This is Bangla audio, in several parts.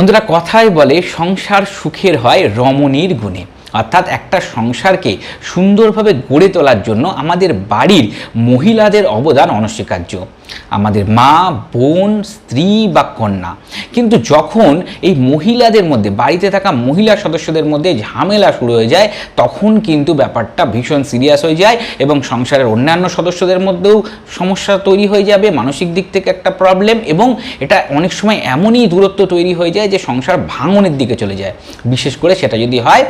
বন্ধুরা কথায় বলে সংসার সুখের হয় রমণীর গুণে। অর্থাৎ একটা সংসারকে সুন্দরভাবে গড়ে তোলার জন্য আমাদের বাড়ির মহিলাদের অবদান অনস্বীকার্য। আমাদের মা, বোন, স্ত্রী বা কন্যা। কিন্তু যখন এই মহিলাদের মধ্যে, বাড়িতে থাকা মহিলা সদস্যদের মধ্যে ঝামেলা শুরু হয়ে যায়, তখন কিন্তু ব্যাপারটা ভীষণ সিরিয়াস হয়ে যায় এবং সংসারের অন্যান্য সদস্যদের মধ্যেও সমস্যা তৈরি হয়ে যাবে, মানসিক দিক থেকে একটা প্রবলেম এবং এটা অনেক সময় এমনই দূরত্ব তৈরি হয়ে যায় যে সংসার ভাঙনের দিকে চলে যায়। বিশেষ করে সেটা যদি হয়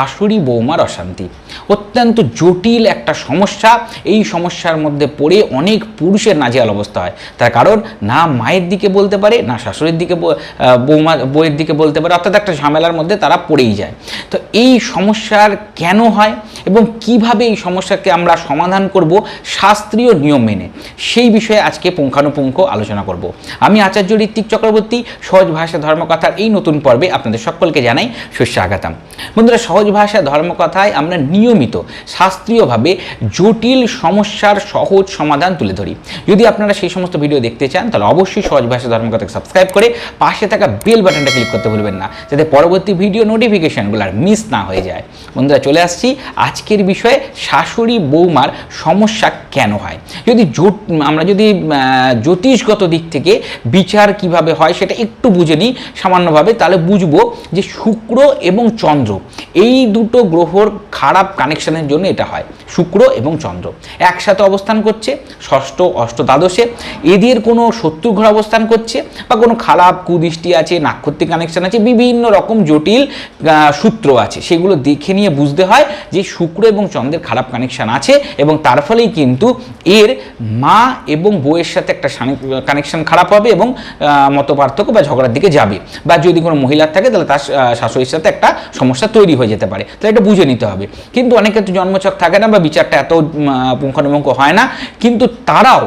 শাশুড়ি বৌমার অশান্তি। অত্যন্ত জটিল একটা সমস্যা। এই সমস্যার মধ্যে পড়ে অনেক পুরুষের নাজেহাল অবস্থা হয়। তার কারণ না মায়ের দিকে বলতে পারে, না শাশুড়ির দিকে বৌমা বইয়ের দিকে বলতে পারে, অর্থাৎ একটা ঝামেলার মধ্যে তারা পড়েই যায়। তো এই সমস্যার কেন হয় এবং কীভাবে এই সমস্যাকে আমরা সমাধান করব শাস্ত্রীয় নিয়ম মেনে, সেই বিষয়ে আজকে পুঙ্খানুপুঙ্খ আলোচনা করব। আমি আচার্য ঋত্বিক চক্রবর্তী, সহজ ভাষা ধর্মকথার এই নতুন পর্বে আপনাদের সকলকে জানাই সুস্বাগতম। বন্ধুরা, সহজ ভাষা ধর্মকথায় আমরা নিয়মিত, শাস্ত্রীয়ভাবে জটিল সমস্যার সহজ সমাধান তুলে ধরি। যদি আপনারা সেই সমস্ত ভিডিও দেখতে চান, তাহলে অবশ্যই সহজ ভাষা ধর্মকথাকে সাবস্ক্রাইব করে পাশে থাকা বেল বাটনটা ক্লিক করতে ভুলবেন না, যাতে পরবর্তী ভিডিও নোটিফিকেশনগুলো আর মিস না হয়ে যায়। বন্ধুরা, চলে আসছি আজকের বিষয়ে শাশুড়ি বৌমার সমস্যা কেন হয়? যদি আমরা যদি জ্যোতিষগত দিক থেকে বিচার কীভাবে হয় সেটা একটু বুঝে নিই, সামান্যভাবে, তাহলে বুঝব যে শুক্র এবং চন্দ্র, এই দুটো গ্রহর খারাপ কানেকশনের জন্য এটা হয়, শুক্র এবং চন্দ্র। একসাথে অবস্থান করছে, ষষ্ঠ, অষ্ট দ্বাদশে। এদের কোনো শত্রু ঘর অবস্থান করছে বা কোনো খারাপ কুদৃষ্টি আছে, নাক্ষত্রিক কানেকশন আছে, বিভিন্ন রকম জটিল সূত্র আছে। সেগুলো দেখে নিয়ে বুঝতে হয় যে শুক্র এবং চন্দ্রের খারাপ কানেকশন আছে এবং তার ফলেই কিন্তু এর মা এবং বউয়ের সাথে একটা কানেকশন খারাপ হবে এবং মত পার্থক্য বা ঝগড়ার দিকে যাবে। বা যদি কোনো মহিলার থাকে তাহলে তার শাশুড়ির সাথে একটা সমস্যা তৈরি হয়ে যেতে পারে। তাহলে এটা বুঝে নিতে হবে। কিন্তু অনেক ক্ষেত্রে জন্মছক থাকে না বা বিচারটা এত পুঙ্খানুপুঙ্খ হয় না। কিন্তু তারাও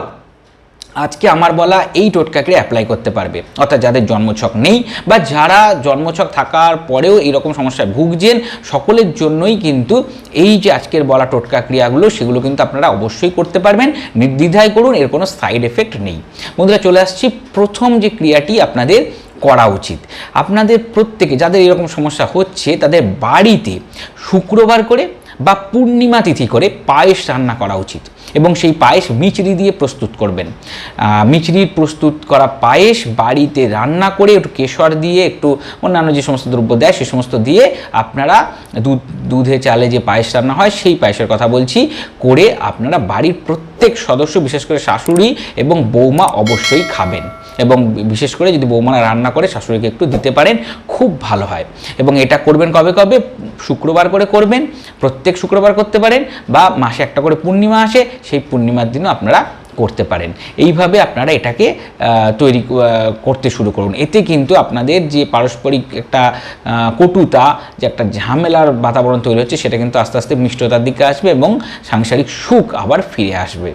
আজকে আমার বলা এই টোটকাকে অ্যাপ্লাই করতে পারবে। অর্থাৎ যাদের জন্মছক নেই বা যারা জন্মছক থাকার পরেও এরকম সমস্যায় ভুগছেন, সকলের জন্যই কিন্তু এই যে আজকের বলা টোটকা ক্রিয়াগুলো, সেগুলো কিন্তু আপনারা অবশ্যই করতে পারবেন। নির্দ্বিধায় করুন, এর কোনো সাইড এফেক্ট নেই। বন্ধুরা, চলে আসছি প্রথম যে ক্রিয়াটি আপনাদের করা উচিত। আপনাদের প্রত্যেকে যাদের এরকম সমস্যা হচ্ছে, তাদের বাড়িতে শুক্রবার করে বা পূর্ণিমা তিথি করে পায়েস রান্না করা উচিত এবং সেই পায়েস মিচড়ি দিয়ে প্রস্তুত করবেন। মিচড়ির প্রস্তুত করা পায়েস বাড়িতে রান্না করে একটু কেশর দিয়ে, একটু অন্যান্য যে সমস্ত দ্রব্য দেয়, সে সমস্ত দিয়ে আপনারা দুধ, দুধে চালে যে পায়েস রান্না হয়, সেই পায়েসের কথা বলছি। করে আপনারা বাড়ির প্রত্যেক সদস্য, বিশেষ করে শাশুড়ি এবং বৌমা অবশ্যই খাবেন। এবং বিশেষ করে যদি বৌমারা রান্না করে, শাশুড়িকে একটু দিতে পারেন, খুব ভালো হয়। এবং এটা করবেন কবে কবে? শুক্রবার করে করবেন, প্রত্যেক শুক্রবার করতে পারেন, বা মাসে একটা করে পূর্ণিমা আসে, সেই পূর্ণিমার দিনও আপনারা করতে পারেন। এইভাবে আপনারা এটাকে তৈরি করতে শুরু করুন। এতে কিন্তু আপনাদের যে পারস্পরিক একটা কটুতা, যে একটা ঝামেলার বাতাবরণ তৈরি হচ্ছে, সেটা কিন্তু আস্তে আস্তে মিষ্টতার দিকে আসবে এবং সাংসারিক সুখ আবার ফিরে আসবে।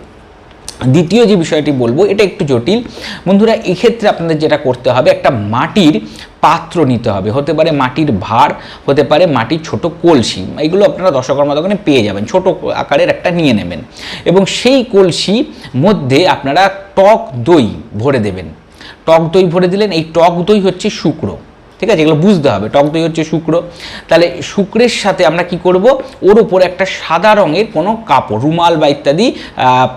দ্বিতীয় যে বিষয়টি বলব, এটা একটু জটিল। বন্ধুরা, এক্ষেত্রে আপনাদের যেটা করতে হবে, একটা মাটির পাত্র নিতে হবে। হতে পারে মাটির ভার, হতে পারে মাটির ছোট কলসি। এগুলো আপনারা দশকর্মা দোকানে পেয়ে যাবেন। ছোট আকারের একটা নিয়ে নেবেন। এবং সেই কলসি মধ্যে আপনারা টক দই ভরে দেবেন। টক দই ভরে দিলেন। এই টক দই হচ্ছে শুক্র ঠিক আছে? এগুলো বুঝতে হবে। টক দই হচ্ছে শুক্র তাহলে শুক্রের সাথে আমরা কি করব? ওর ওপর একটা সাদা রঙের কোনো কাপড়, রুমাল বা ইত্যাদি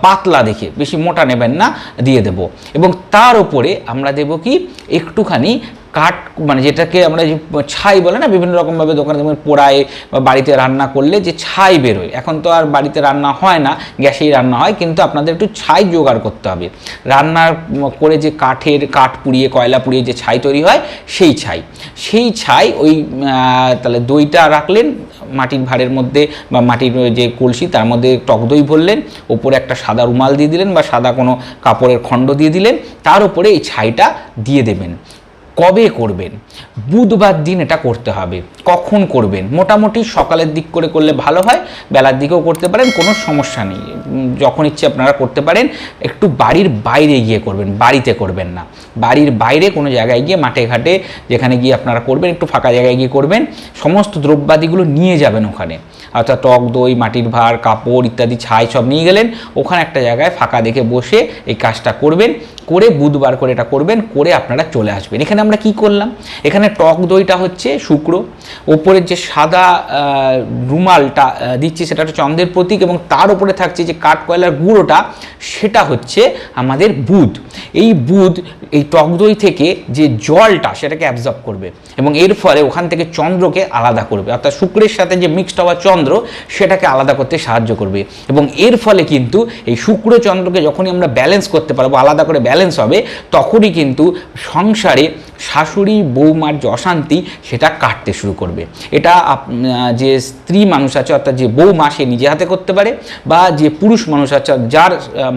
পাতলা দেখে, বেশি মোটা নেবেন না, দিয়ে দেব। এবং তার উপরে আমরা দেব কি? একটুখানি কাঠ মানে যেটাকে আমরা যে ছাই বলে না বিভিন্ন রকমভাবে দোকানে যেমন পোড়ায় বা বাড়িতে রান্না করলে যে ছাই বেরোয়। এখন তো আর বাড়িতে রান্না হয় না গ্যাসেই রান্না হয় কিন্তু আপনাদের একটু ছাই জোগাড় করতে হবে। রান্নার উম, করে যে কাঠের কাঠ পুড়িয়ে কয়লা পুড়িয়ে যে ছাই তৈরি হয় সেই ছাই। সেই ছাই ওই তাহলে দইটা রাখলেন মাটির ভাঁড়ের মধ্যে বা মাটির যে কলসি তার মধ্যে টক দই ভরলেন ওপরে একটা সাদা রুমাল দিয়ে দিলেন বা সাদা কোনো কাপড়ের খণ্ড দিয়ে দিলেন তার উপরে এই ছাইটা দিয়ে দেবেন। কবে করবেন? বুধবার দিন এটা করতে হবে। কখন করবেন? মোটামুটি সকালের দিক করে করলে ভালো হয়, বেলার দিকেও করতে পারেন, কোনো সমস্যা নেই। যখন ইচ্ছে আপনারা করতে পারেন, একটু বাড়ির বাইরে গিয়ে করবেন, বাড়িতে করবেন না। বাড়ির বাইরে কোনো জায়গায় গিয়ে মাঠে ঘাটে যেখানে গিয়ে আপনারা করবেন, একটু ফাঁকা জায়গায় গিয়ে করবেন, সমস্ত দ্রব্যাদিগুলো নিয়ে যাবেন ওখানে। অর্থাৎ টক দই, মাটির ভার, কাপড় ইত্যাদি ছাই সব নিয়ে গেলেন, ওখানে একটা জায়গায় ফাঁকা দেখে বসে এই কাজটা করবেন। করে বুধবার করে এটা করবেন, করে আপনারা চলে আসবেন। এখানে আমরা কি করলাম? এখানে টক দইটা হচ্ছে শুক্র ওপরের যে সাদা রুমালটা দিচ্ছি সেটা হচ্ছে চন্দ্রের প্রতীক এবং তার উপরে থাকছে যে কাঠ কয়লার গুঁড়োটা, সেটা হচ্ছে আমাদের বুধ। এই বুধ, এই টক দই থেকে যে জলটা, সেটাকে অ্যাবজর্ব করবে এবং এর ফলে ওখান থেকে চন্দ্রকে আলাদা করবে। অর্থাৎ শুক্রের সাথে যে মিক্সড হওয়া চন্দ্র, সেটাকে আলাদা করতে সাহায্য করবে এবং এর ফলে কিন্তু এই শুক্র চন্দ্রকে যখনই আমরা ব্যালেন্স করতে পারব, আলাদা করে ব্যালেন্স হবে তখনই কিন্তু সংসারে শাশুড়ি বৌমার যে অশান্তি সেটা কাটতে শুরু করবে। এটা যে স্ত্রী মানুষ আছে অর্থাৎ যে বৌমা সে নিজে হাতে করতে পারে বা যে পুরুষ মানুষ আছে যার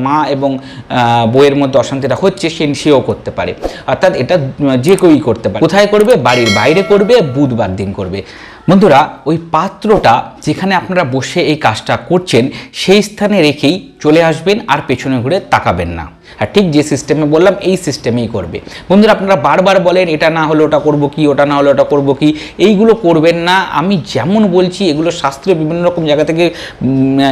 মা এবং আহ, বউয়ের মধ্যে অশান্তিটা হচ্ছে সে সেও করতে পারে। অর্থাৎ এটা যে কেউই করতে পারে। কোথায় করবে? বাড়ির বাইরে করবে বুধবার দিন করবে। বন্ধুরা ওই পাত্রটা যেখানে আপনারা বসে এই কাজটা করছেন সেই স্থানে রেখেই চলে আসবেন আর পেছনে ঘুরে তাকাবেন না। আর ঠিক যে সিস্টেমে বললাম, এই সিস্টেমেই করবে। বন্ধুরা, আপনারা বারবার বলেন, এটা না হলে ওটা করব কি, ওটা না হলে ওটা করব কি, এইগুলো করবেন না। আমি যেমন বলছি, এগুলো শাস্ত্রীয় বিভিন্ন রকম জায়গা থেকে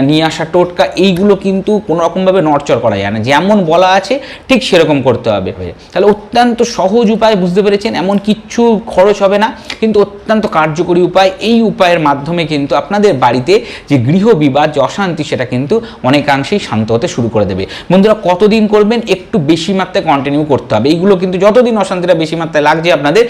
নিয়ে আসা টোটকা, এইগুলো কিন্তু কোনো রকমভাবে নড়চড় করা যায় না। যেমন বলা আছে, ঠিক সেরকম করতে হবে তাহলে অত্যন্ত সহজ উপায় বুঝতে পেরেছেন, এমন কিচ্ছু খরচ হবে না, কিন্তু অত্যন্ত কার্যকরী উপায়। এই উপায়ের মাধ্যমে কিন্তু আপনাদের বাড়িতে যে গৃহ বিবাদ, যে অশান্তি, সেটা কিন্তু অনেকাংশেই শান্ত হতে শুরু করে দেবে। বন্ধুরা, কতদিন করবেন একটু বেশি মাত্রায় কন্টিনিউ করতে হবে। এইগুলো কিন্তু যতদিন অশান্তিটা বেশি মাত্রায় লাগছে, আপনাদের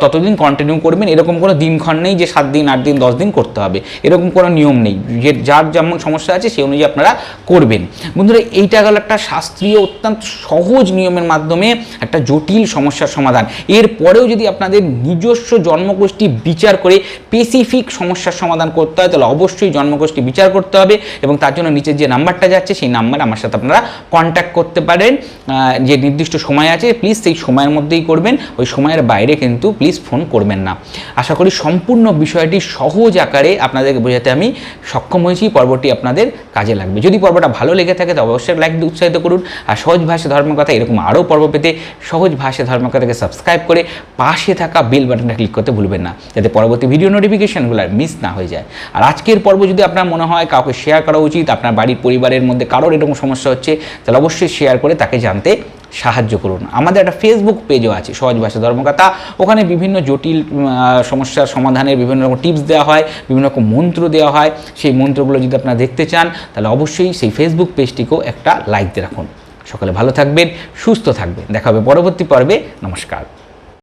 ততদিন কন্টিনিউ করবেন। এরকম কোনো দিনক্ষণ নেই যে সাত দিন, আট দিন, দশ দিন করতে হবে। এরকম কোনো নিয়ম নেই। যে, যার যেমন সমস্যা আছে সেই অনুযায়ী আপনারা করবেন। বন্ধুরা এইটা গেল একটা শাস্ত্রীয় অত্যন্ত সহজ নিয়মের মাধ্যমে একটা জটিল সমস্যার সমাধান। এরপরেও যদি আপনাদের নিজস্ব জন্মগোষ্ঠী বিচার করে স্পেসিফিক সমস্যার সমাধান করতে হয়, তাহলে অবশ্যই জন্মগোষ্ঠী বিচার করতে হবে এবং তার জন্য নিচের যে নাম্বারটা যাচ্ছে, সেই নাম্বার আমার সাথে আপনারা কন্ট্যাক্ট করতে পারেন। আহ, যে নির্দিষ্ট সময় আছে প্লিজ সেই সময়ের মধ্যেই করবেন। ওই সময়ের বাইরে কিন্তু প্লিজ ফোন করবেন না। আশা করি সম্পূর্ণ বিষয়টি সহজ আকারে আপনাদেরকে বোঝাতে আমি সক্ষম হয়েছি। পর্বটি আপনাদের কাজে লাগবে। যদি পর্বটা ভালো লেগে থাকে তবে অবশ্যই লাইক উৎসাহিত করুন। আর সহজ ভাষা ধর্মকথা এরকম আরও পর্ব পেতে সহজ ভাষা ধর্মকথাকে সাবস্ক্রাইব করে পাশে থাকা বেল বাটনটা ক্লিক করতে ভুলবেন না যাতে পরবর্তী ভিডিও নোটিফিকেশনগুলো আর মিস না হয়ে যায়। আর আজকের পর্ব যদি আপনার মনে হয় কাউকে শেয়ার করা উচিত আপনার বাড়ির পরিবারের মধ্যে কারোর এরকম সমস্যা হচ্ছে তাহলে অবশ্যই শেয়ার করে তাকে জানতে সাহায্য করুন। আমাদের একটা ফেসবুক পেজও আছে, সহজ ভাষা ধর্মকথা। ওখানে বিভিন্ন জটিল সমস্যার সমাধানের বিভিন্ন রকম টিপস দেওয়া হয়, বিভিন্ন রকম মন্ত্র দেওয়া হয়। সেই মন্ত্রগুলো যদি আপনারা দেখতে চান, তাহলে অবশ্যই সেই ফেসবুক পেজটিকেও একটা লাইক দিয়ে রাখুন। সকালে ভালো থাকবেন, সুস্থ থাকবেন। দেখা হবে পরবর্তী পর্বে। নমস্কার।